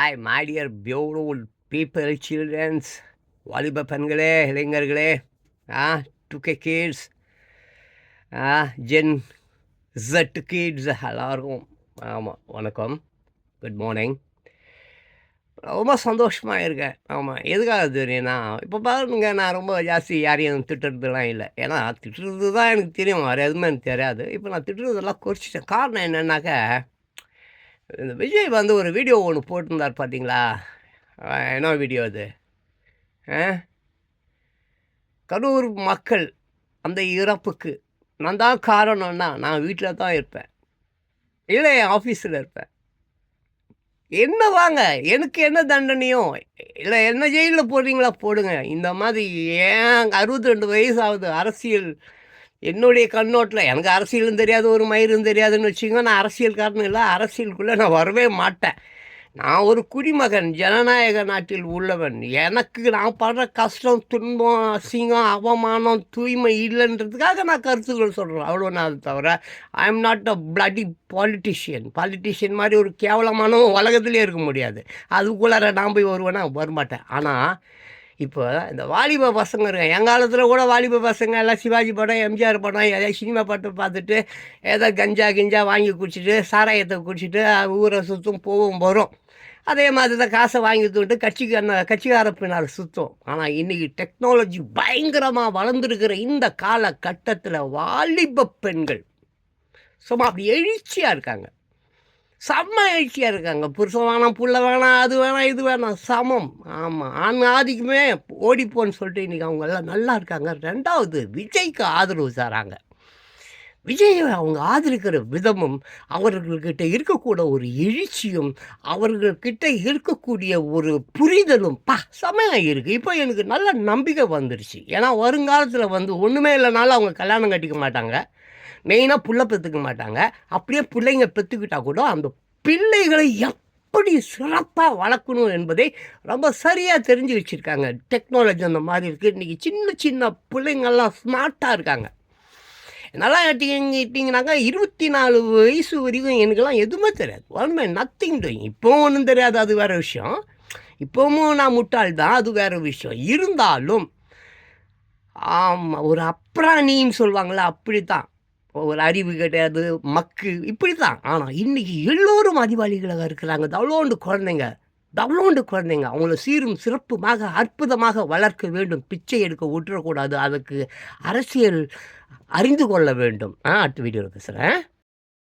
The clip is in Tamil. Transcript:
Hi my dear beautiful people children's வாலிப பெண்களே இளைஞர்களே ஆ two K kids ah Gen Z kids எல்லாருக்கும் ஆமாம் வணக்கம் குட் மார்னிங். ரொம்ப சந்தோஷமாக இருக்கேன் ஆமாம் எதுக்காக தெரியும்னா இப்போ பாருங்க நான் ரொம்ப ஜாஸ்தி யாரையும் திட்டுறதுலாம் இல்லை. ஏன்னா திட்டுறது தான் எனக்கு தெரியும் வேறு எதுவுமே எனக்கு தெரியாது. இப்போ நான் திட்டுறதெல்லாம் குறைச்சிட்டேன். காரணம் என்னென்னாக்கா இந்த விஜய் வந்து ஒரு வீடியோ ஒன்று போட்டிருந்தார் பார்த்தீங்களா என்ன வீடியோ அது? ஆ? கரூர் மக்கள் அந்த இறப்புக்கு நான் தான் காரணம்னா நான் வீட்டில் தான் இருப்பேன். இல்லை என் ஆஃபீஸில் இருப்பேன். என்ன வாங்க? எனக்கு என்ன தண்டனையோ? இல்லை என்ன ஜெயிலில் போடுறீங்களா? போடுங்க. இந்த மாதிரி ஏன் அறுபத்தி ரெண்டு வயசு ஆகுது அரசியல் என்னுடைய கண்ணோட்டில் எனக்கு அரசியலும் தெரியாது ஒரு மயிரும் தெரியாதுன்னு வச்சுக்கோங்க நான் அரசியல்காரன் இல்லை அரசியலுக்குள்ளே நான் வரவே மாட்டேன். நான் ஒரு குடிமகன் ஜனநாயக நாட்டில் உள்ளவன். எனக்கு நான் படுற கஷ்டம் துன்பம் அசிங்கம் அவமானம் தூய்மை இல்லைன்றதுக்காக நான் கருத்துக்கள் சொல்கிறேன் அவ்வளோ நான் தவிர I am not a bloody politician politician மாதிரி ஒரு கேவலமானவன் உலகத்திலே இருக்க முடியாது. அதுக்குள்ளார நான் போய் வருவேன்னா வரமாட்டேன். ஆனால் இப்போ இந்த வாலிப பசங்க இருக்காங்க என் காலத்தில் கூட வாலிப பசங்க எல்லாம் சிவாஜி படம் எம்ஜிஆர் படம் ஏதாவது சினிமா பாட்டு பார்த்துட்டு ஏதோ கஞ்சா கிஞ்சா வாங்கி குடிச்சிட்டு சாராயத்தை குடிச்சிட்டு ஊரை சுற்றும் போவும் வரும். அதே மாதிரி தான் காசை வாங்கி தூண்டு கட்சிக்கு அந்த கட்சிக்கார பின்னால் சுற்றும் ஆனால் இன்றைக்கி டெக்னாலஜி பயங்கரமாக வளர்ந்துருக்கிற இந்த காலகட்டத்தில் வாலிப பெண்கள் சும்மா அப்படி எழுச்சியாக இருக்காங்க. செம்ம எழுச்சியாக இருக்காங்க. புருஷன் வேணாம் புள்ள வேணாம் அது வேணாம் இது வேணாம். சமம். ஆமாம் ஆண் ஆதிக்குமே ஓடிப்போன்னு சொல்லிட்டு இன்றைக்கி அவங்க எல்லாம் நல்லா இருக்காங்க. ரெண்டாவது விஜய்க்கு ஆதரவு தராங்க. விஜய் அவங்க ஆதரிக்கிற விதமும் அவர்கள்கிட்ட இருக்கக்கூட ஒரு எழுச்சியும் அவர்கள்கிட்ட இருக்கக்கூடிய ஒரு புரிதலும் பா செமையாக இருக்குது இப்போ எனக்கு நல்ல நம்பிக்கை வந்துருச்சு. ஏன்னா வருங்காலத்தில் வந்து ஒன்றுமே இல்லைனாலும் அவங்க கல்யாணம் கட்டிக்க மாட்டாங்க. மெயினாக புள்ள பெற்றுக்க மாட்டாங்க. அப்படியே பிள்ளைங்க பெற்றுக்கிட்டால் கூட அந்த பிள்ளைகளை எப்படி சிறப்பாக வளர்க்கணும் என்பதை ரொம்ப சரியாக தெரிஞ்சு வச்சுருக்காங்க. டெக்னாலஜி அந்த மாதிரி இருக்குது இன்றைக்கி சின்ன சின்ன பிள்ளைங்கள்லாம் ஸ்மார்ட்டாக இருக்காங்க. நல்லா எடுத்தீங்கன்னாக்கா இருபத்தி நாலு வயசு வரைக்கும் எனக்கெல்லாம் எதுவுமே தெரியாது. ஒன்மே நத்திங் டூயிங் இப்போவும் ஒன்றும் தெரியாது அது வேறு விஷயம். இப்போவும் நான் முட்டாள் தான் அது வேறு விஷயம். இருந்தாலும் ஆமாம் ஒரு அப்ராணின்னு சொல்லுவாங்களே அப்படி தான் ஒரு அறிவு கிடையாது மக்கு இப்படி தான் ஆனால் இன்றைக்கி எல்லோரும் அறிவாளிகளாக இருக்கிறாங்க. தவளோண்டு குழந்தைங்க தவளோண்டு குழந்தைங்க அவங்கள சீரும் சிறப்புமாக அற்புதமாக வளர்க்க வேண்டும். பிச்சை எடுக்க விட்டுறக்கூடாது அதுக்கு அரசியல் அறிந்து கொள்ள வேண்டும். ஆ அடுத்த வீடியோவில் பேசுகிறேன்